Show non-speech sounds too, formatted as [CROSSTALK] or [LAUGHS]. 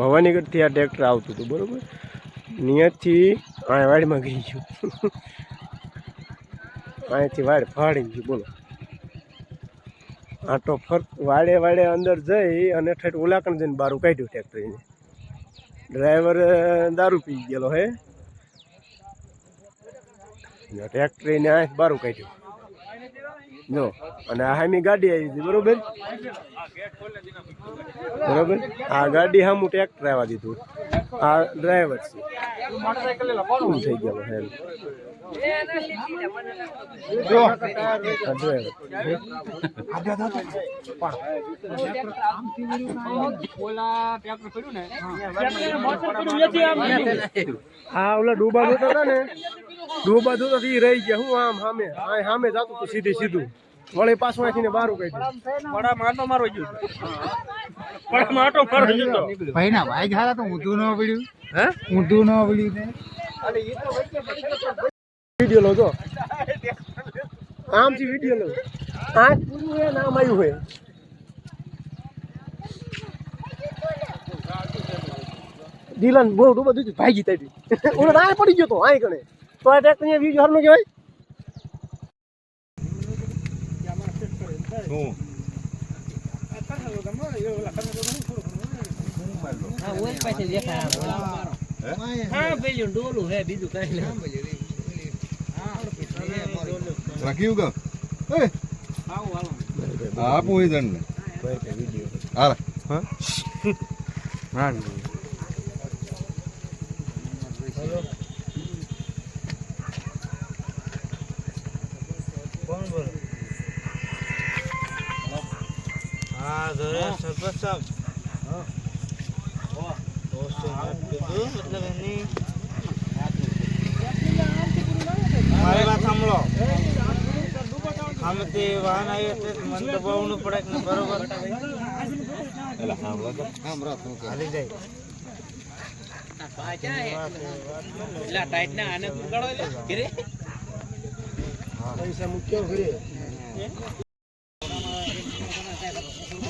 ભવાનીગઢથી આ ટ્રેક્ટર આવતું હતું, બરોબર? નિયતથી આ વાડમાં ગઈ ગયું. અહીંયાથી વાડ ફાડી ગયું, બોલો. આ તો ફરક વાડે વાડે અંદર જઈ અને ઠેઠ ઉલાકણ જઈને બારું કાઢ્યું ટ્રેક્ટર એને. ડ્રાઈવર દારૂ પી ગયેલો હે. ટ્રેક્ટર એને આ બારું કાઢ્યું જો અને આ હામી ગાડી આવી હતી બરોબર? બરોબર? આ ગાડી સામું ટ્રેક્ટર આવવા દીધું. આ ડ્રાઈવર છે. શું થઈ ગયેલો હે એમ. આ ડ્રાઈવર હા, ઓલા ડૂબા જોતા હતા ને? ડૂબા જોતા રહી ગયા. હું આમ સામે સામે જતું હતું સીધે સીધું. વળી પાછું આખીને બારું કાઢ્યું ભાઈ ના ભાઈ ખાતા તો ઊંધું ન પડ્યું હે? ઊંધું ન પડ્યું ને. વીડિયો લો જો. આમથી વીડિયો લો. આંખ પૂરું એ નામ આવ્યું હોય દિલન બહુ ડૂબા દીધું ભાગી તાડી [LAUGHS] ઓલો પડી ગયો તો આય કણે તો આ ટ્રેક્ટર અહીંયા વીડિયો હરનો કહેવાય? એ. આપું એ જણને હાલ. હા. હા ધોરે સરપંચ સાહેબ કીધું. મતલબ એની મારી વાત સાંભળો. આમાંથી વાહન આવી એટલે મને તો બહુ પડે કે બરોબર? હાલી જાય. પૈસા મૂક્યો ઘરે.